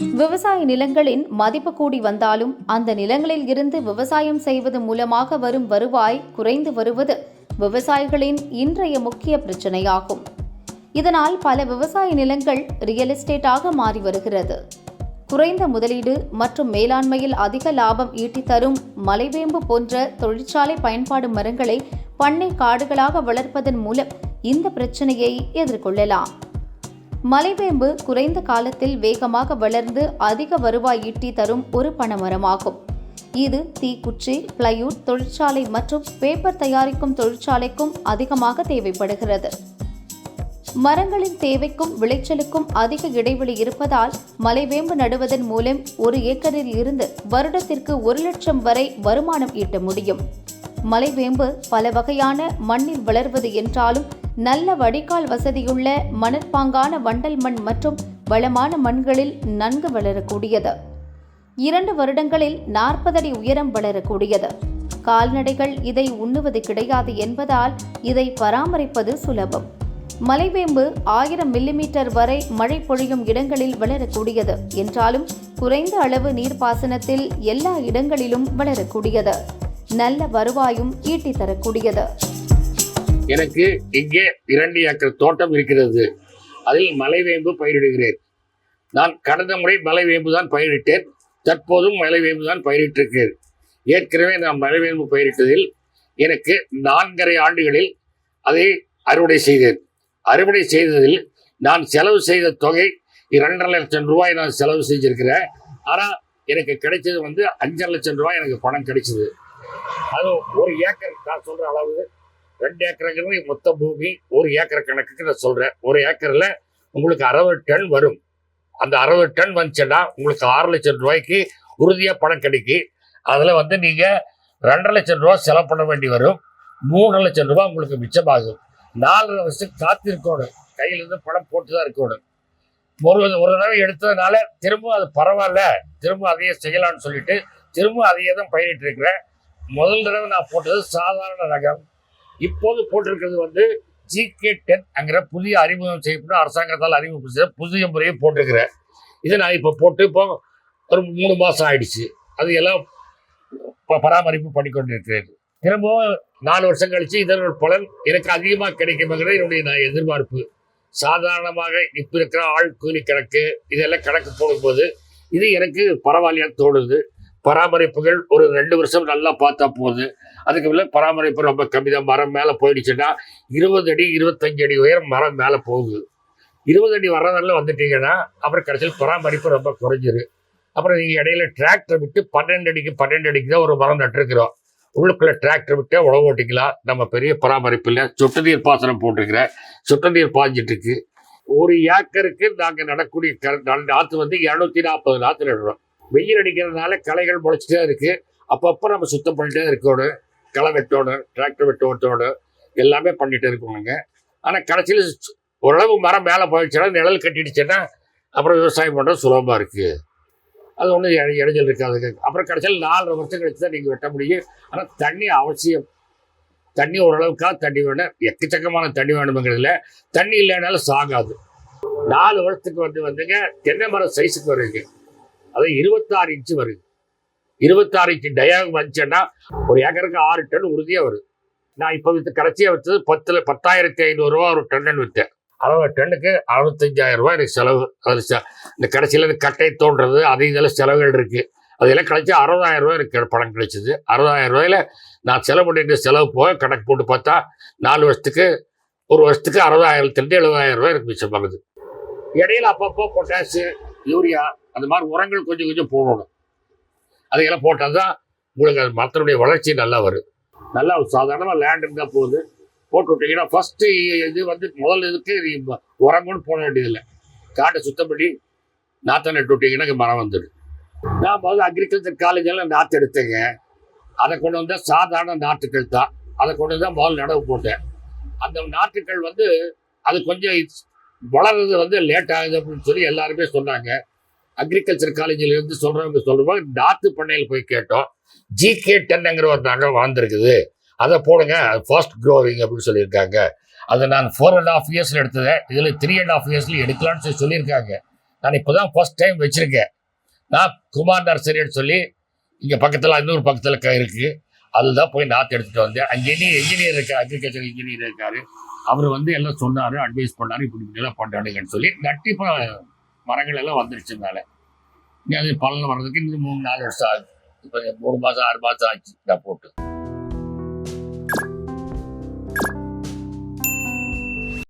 விவசாய நிலங்களின் மதிப்பு கூடி வந்தாலும் அந்த நிலங்களில் இருந்து விவசாயம் செய்வது மூலமாக வரும் வருவாய் குறைந்து வருவது விவசாயிகளின் இன்றைய முக்கிய பிரச்சனையாகும். இதனால் பல விவசாய நிலங்கள் ரியல் எஸ்டேட்டாக மாறி வருகிறது. குறைந்த முதலீடு மற்றும் மேலாண்மையில் அதிக லாபம் ஈட்டி தரும் மலைவேம்பு போன்ற தொழிற்சாலை பயன்பாடு மரங்களை பண்ணை காடுகளாக வளர்ப்பதன் மூலம் இந்த பிரச்சனையை எதிர்கொள்ளலாம். மலைவேம்பு குறைந்த காலத்தில் வேகமாக வளர்ந்து அதிக வருவாய் ஈட்டி தரும் ஒரு பனைமரமாகும். இது தீக்குச்சி பிளைவுட் தொழிற்சாலை மற்றும் பேப்பர் தயாரிக்கும் தொழிற்சாலைக்கும் அதிகமாக தேவைப்படுகிறது. மரங்களின் தேவைக்கும் விளைச்சலுக்கும் அதிக இடைவெளி இருப்பதால் மலைவேம்பு நடுவதன் மூலம் ஒரு ஏக்கரில் இருந்து வருடத்திற்கு ஒரு லட்சம் வரை வருமானம் ஈட்ட முடியும். மலைவேம்பு பல வகையான மண்ணில் வளர்வது என்றாலும் நல்ல வடிகால் வசதியுள்ள மணற்பாங்கான வண்டல் மண் மற்றும் வளமான மண்களில் நன்கு வளரக்கூடியது. இரண்டு வருடங்களில் நாற்பது அடி உயரம் வளரக்கூடியது. கால்நடைகள் இதை உண்ணுவது கிடையாது என்பதால் இதை பராமரிப்பது சுலபம். மலைவேம்பு ஆயிரம் மில்லிமீட்டர் வரை மழை பொழியும் இடங்களில் வளரக்கூடியது. என்றாலும் குறைந்த அளவு நீர்ப்பாசனத்தில் எல்லா இடங்களிலும் வளரக்கூடியது. நல்ல வருவாயும் ஈட்டி தரக்கூடியது எனக்கு இங்கே இரண்டு ஏக்கர் தோட்டம் இருக்கிறது. அதில் மலைவேம்பு பயிரிடுகிறேன். நான் கடந்த முறை மலைவேம்பு தான் பயிரிட்டேன். தற்போதும் மலைவேம்பு தான் பயிரிட்டிருக்கிறேன். ஏற்கனவே நான் மலைவேம்பு பயிரிட்டதில் எனக்கு நான்கரை ஆண்டுகளில் அதை அறுவடை செய்தேன். அறுவடை செய்ததில் நான் செலவு செய்த தொகை இரண்டரை லட்சம் ரூபாய் நான் செலவு செஞ்சிருக்கிறேன். ஆனால் எனக்கு கிடைச்சது வந்து அஞ்சரை லட்சம் ரூபாய் எனக்கு பணம் கிடைச்சது. அது ஒரு ஏக்கர் நான் சொல்கிற அளவு. ரெண்டு ஏக்கருங்கிறது மொத்த பூமி ஒரு ஏக்கர் கணக்குக்கு நான் சொல்கிறேன் ஒரு ஏக்கரில் உங்களுக்கு அறுபது டன் வரும். அந்த அறுபது டன் வந்துச்சுன்னா உங்களுக்கு ஆறு லட்சம் ரூபாய்க்கு உறுதியாக பணம் கிடைக்கும். அதில் வந்து நீங்கள் ரெண்டரை லட்சம் ரூபா செலவு பண்ண வேண்டி வரும். மூணு லட்சம் ரூபாய் உங்களுக்கு மிச்சமாகும். நாலரை வருஷத்துக்கு காத்திருக்கணும். கையிலேருந்து பணம் போட்டு தான் இருக்கணும். ஒரு ஒரு தடவை எடுத்ததுனால திரும்ப அது பரவாயில்ல. திரும்ப அதையே செய்யலாம்னு சொல்லிட்டு திரும்ப அதையே தான் பயிரிட்டு இருக்கிறேன். முதல் தடவை நான் போட்டது சாதாரண ரகம். இப்போது போட்டிருக்கிறது வந்து ஜிகே டென் அங்கிற புதிய அறிமுகம் செய்யப்பட்ட அரசாங்கத்தால் அறிமுகம் செய்த புதிய முறையை போட்டிருக்கிறேன் இதை நான் இப்போ போட்டு இப்போ ஒரு மூணு மாதம் ஆயிடுச்சு. அது எல்லாம் ப- பராமரிப்பு பண்ணி திரும்பவும் நாலு வருஷம் கழித்து இதனோட பலன் எனக்கு அதிகமாக கிடைக்கும்ங்கிறது என்னுடைய நான் எதிர்பார்ப்பு. சாதாரணமாக இப்போ இருக்கிற ஆள் கூலி கணக்கு இதெல்லாம் கணக்கு போடும்போது இது எனக்கு பரவாயில்லையா தோணுது. பராமரிப்புகள் ஒரு ரெண்டு வருஷம் நல்லா பார்த்தா போகுது அதுக்கு மேலே பராமரிப்பு ரொம்ப கம்மி தான். மரம் மேலே போயிடுச்சுன்னா இருபது அடி இருபத்தஞ்சு அடி உயரம் மரம் மேலே போகுது. இருபது அடி வர்றதெல்லாம் வந்துட்டீங்கன்னா அப்புறம் கடைசியில் பராமரிப்பு ரொம்ப குறைஞ்சிரு அப்புறம் நீங்கள் இடையில டிராக்டர் விட்டு பன்னெண்டு அடிக்கு பன்னெண்டு அடிக்கு தான் ஒரு மரம் நட்டுருக்குறோம். உள்ளுக்குள்ளே டிராக்டர் விட்டே உழவு ஓட்டிக்கலாம். நம்ம பெரிய பராமரிப்பு இல்லை. சொட்டு நீர் பாசனம் போட்டிருக்கிறேன் சொட்டு நீர் பாய்ஞ்சிட்டு இருக்கு ஒரு ஏக்கருக்கு நாங்கள் நடக்கூடிய க- நாற்று வந்து இரநூத்தி நாற்பது நாற்று நடுறோம். வெயில் அடிக்கிறதுனால களைகள் முளைச்சிட்டே இருக்குது அப்பப்போ நம்ம சுத்தம் பண்ணிட்டே இருக்கணும் களை வெட்டணும் டிராக்டர் வெட்டோட்டோடு எல்லாமே பண்ணிகிட்டே இருக்கணுங்க ஆனால் கடைசியில் ஓரளவு மரம் மேலே போயிடுச்சுன்னா நிழல் கட்டிடுச்சுன்னா அப்புறம் விவசாயம் பண்ணுறது சுலபமாக இருக்குது அது ஒன்றும் இடைஞ்சல் இருக்காதுங்க அப்புறம் கடைசியில் நாலரை வருஷம் கழிச்சு தான் நீங்கள் வெட்ட முடியும். ஆனால் தண்ணி அவசியம். தண்ணி ஓரளவுக்காக தண்ணி வேணும். எக்கச்சக்கமான தண்ணி வேணுங்கிறதுல தண்ணி இல்லைனாலும் சாகாது. நாலு வருஷத்துக்கு வந்து வந்துங்க தென்னை மரம் சைஸுக்கு வருங்க அது இருபத்தாறு இன்ச்சு வருது. இருபத்தாறு இன்ச்சு டயாக் வந்துச்சுன்னா ஒரு ஏக்கருக்கு ஆறு டன் உறுதியாக வருது. நான் இப்போ வித்து கடைசியாக விற்றது பத்தில் பத்தாயிரத்தி ஐநூறுரூவா ஒரு டன்னு விற்றேன் அறுபது டன்னுக்கு அறுபத்தஞ்சாயிரம் ரூபாய் எனக்கு செலவு. அது ச- இந்த கடைசியில் இந்த கட்டை தோன்றது அது இதெல்லாம் செலவுகள் இருக்குது அதெல்லாம் கழிச்சு அறுபதாயிரம் ரூபாய் எனக்கு பணம் கிடைச்சிது. அறுபதாயிரம் ரூபாயில் நான் செலவு பண்ணிட்டு செலவு போக கணக்கு போட்டு பார்த்தா நாலு வருஷத்துக்கு ஒரு வருஷத்துக்கு அறுபதாயிரத்துலேருந்து எழுபதாயிரம் ரூபாய் எனக்கு மிச்சமாகுது. இடையில அப்பப்போ பொட்டாசு யூரியா அந்த மாதிரி உரங்கள் கொஞ்சம் கொஞ்சம் போடணும். அதையெல்லாம் போட்டால் தான் உங்களுக்கு அது மரத்தினுடைய வளர்ச்சி நல்லா வரும். நல்லா சாதாரணமாக லேண்ட் இருந்தால் போகுது போட்டு விட்டீங்கன்னா ஃபஸ்ட்டு இது வந்து முதல் இதுக்கு நீ போட வேண்டியதில்லை. காட்டை சுத்தம் பண்ணி நாற்றை நட்டு விட்டீங்கன்னா மரம் வந்துடும். நான் முதல்ல அக்ரிகல்ச்சர் காலேஜெல்லாம் நாற்று எடுத்தேங்க. அதை கொண்டு வந்தால் சாதாரண நாற்றுக்கள் தான். அதை கொண்டு தான் முதல் நடவு போட்டேன். அந்த நாற்றுக்கள் வந்து அது கொஞ்சம் வளர்றது வந்து லேட் ஆகுது அப்படின்னு சொல்லி எல்லாருமே சொன்னாங்க. அக்ரிகல்ச்சர் காலேஜில் இருந்து சொல்கிறவங்க சொல்கிறவங்க நாத்து பண்ணையில் போய் கேட்டோம். ஜிகே டென்னுங்கிற ஒரு நகை வாழ்ந்துருக்குது. அதை போடுங்க. ஃபாஸ்ட் க்ரோவிங் அப்படின்னு சொல்லியிருக்காங்க. அதை நான் ஃபோர் அண்ட் ஆஃப் இயர்ஸில் எடுத்தேன் இதில் த்ரீ அண்ட் ஆஃப் இயர்ஸில் எடுக்கலாம்னு சொல்லி சொல்லியிருக்காங்க. நான் இப்போ தான் ஃபர்ஸ்ட் டைம் வச்சுருக்கேன். நான் குமார் நர்சரின்னு சொல்லி இங்கே பக்கத்தில் இன்னொரு பக்கத்தில் க இருக்கு. அதுதான் போய் நாற்று எடுத்துகிட்டு வந்தேன். அங்கே இன்ஜினியர் இருக்கார் அக்ரிகல்ச்சர் இன்ஜினியர் இருக்கார். அவர் வந்து எல்லாம் சொன்னார் அட்வைஸ் பண்ணாரு இப்படி இப்படிலாம் பண்ணுறானுங்கன்னு சொல்லி நட்டு இப்போ மரங்கள் எல்லாம் வந்துருச்சு மேலே. இனி அது பலன் வர்றதுக்கு இன்னும் மூணு நாலு வருஷம் ஆகுது. இப்போ மூணு மாதம் ஆறு மாதம் ஆச்சு நான் போட்டு.